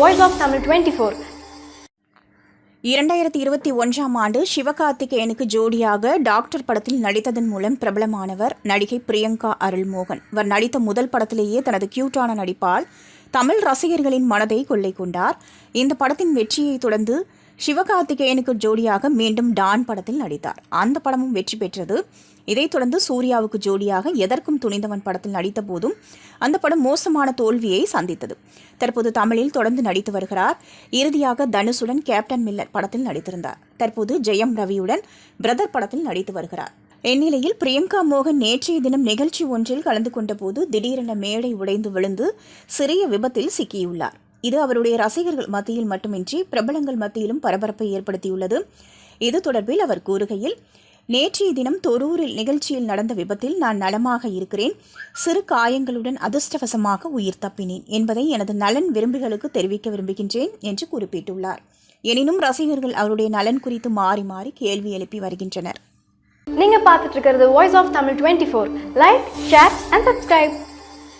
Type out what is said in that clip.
Voice of Tamil twenty four இரண்டாயிரத்தி இருபத்தி ஒன்றாம் ஆண்டு சிவகார்த்திகேயனுக்கு ஜோடியாக டாக்டர் படத்தில் நடித்ததன் மூலம் பிரபலமானவர் நடிகை பிரியங்கா அருள்மோகன். இவர் நடித்த முதல் படத்திலேயே தனது கியூட்டான நடிப்பால் தமிழ் ரசிகர்களின் மனதை கொள்ளை கொண்டார். இந்த படத்தின் வெற்றியை தொடர்ந்து சிவகார்த்திகேயனுக்கு ஜோடியாக மீண்டும் டான் படத்தில் நடித்தார். அந்த படமும் வெற்றி பெற்றது. இதைத் தொடர்ந்து சூர்யாவுக்கு ஜோடியாக எதற்கும் துணிந்தவன் படத்தில் நடித்த போதும் அந்த படம் மோசமான தோல்வியை சந்தித்தது. தற்போது தமிழில் தொடர்ந்து நடித்து வருகிறார். இறுதியாக தனுஷுடன் கேப்டன் மில்லர் படத்தில் நடித்திருந்தார். தற்போது ஜெயம் ரவியுடன் பிரதர் படத்தில் நடித்து வருகிறார். இந்நிலையில் பிரியங்கா மோகன் நேற்றைய தினம் நிகழ்ச்சி ஒன்றில் கலந்து கொண்டபோது திடீரென மேடை உடைந்து விழுந்து சிறிய விபத்தில் சிக்கியுள்ளார். இது அவருடைய ரசிகர்கள் மத்தியில் மட்டுமின்றி பிரபலங்கள் மத்தியிலும் பரபரப்பை ஏற்படுத்தியுள்ளது. இது தொடர்பில் அவர் கூறுகையில் நேற்றைய தினம் தொரூரில் நிகழ்ச்சியில் நடந்த விபத்தில் நான் நலமாக இருக்கிறேன். சிறு காயங்களுடன் அதிர்ஷ்டவசமாக உயிர் தப்பினேன் என்பதை எனது நலன் விரும்பிகளுக்கு தெரிவிக்க விரும்புகின்றேன் என்று குறிப்பிட்டுள்ளார். எனினும் ரசிகர்கள் அவருடைய நலன் குறித்து மாறி மாறி கேள்வி எழுப்பி வருகின்றனர். நீங்க பார்த்துட்டு இருக்கிறது voice of Tamil twenty four like share and subscribe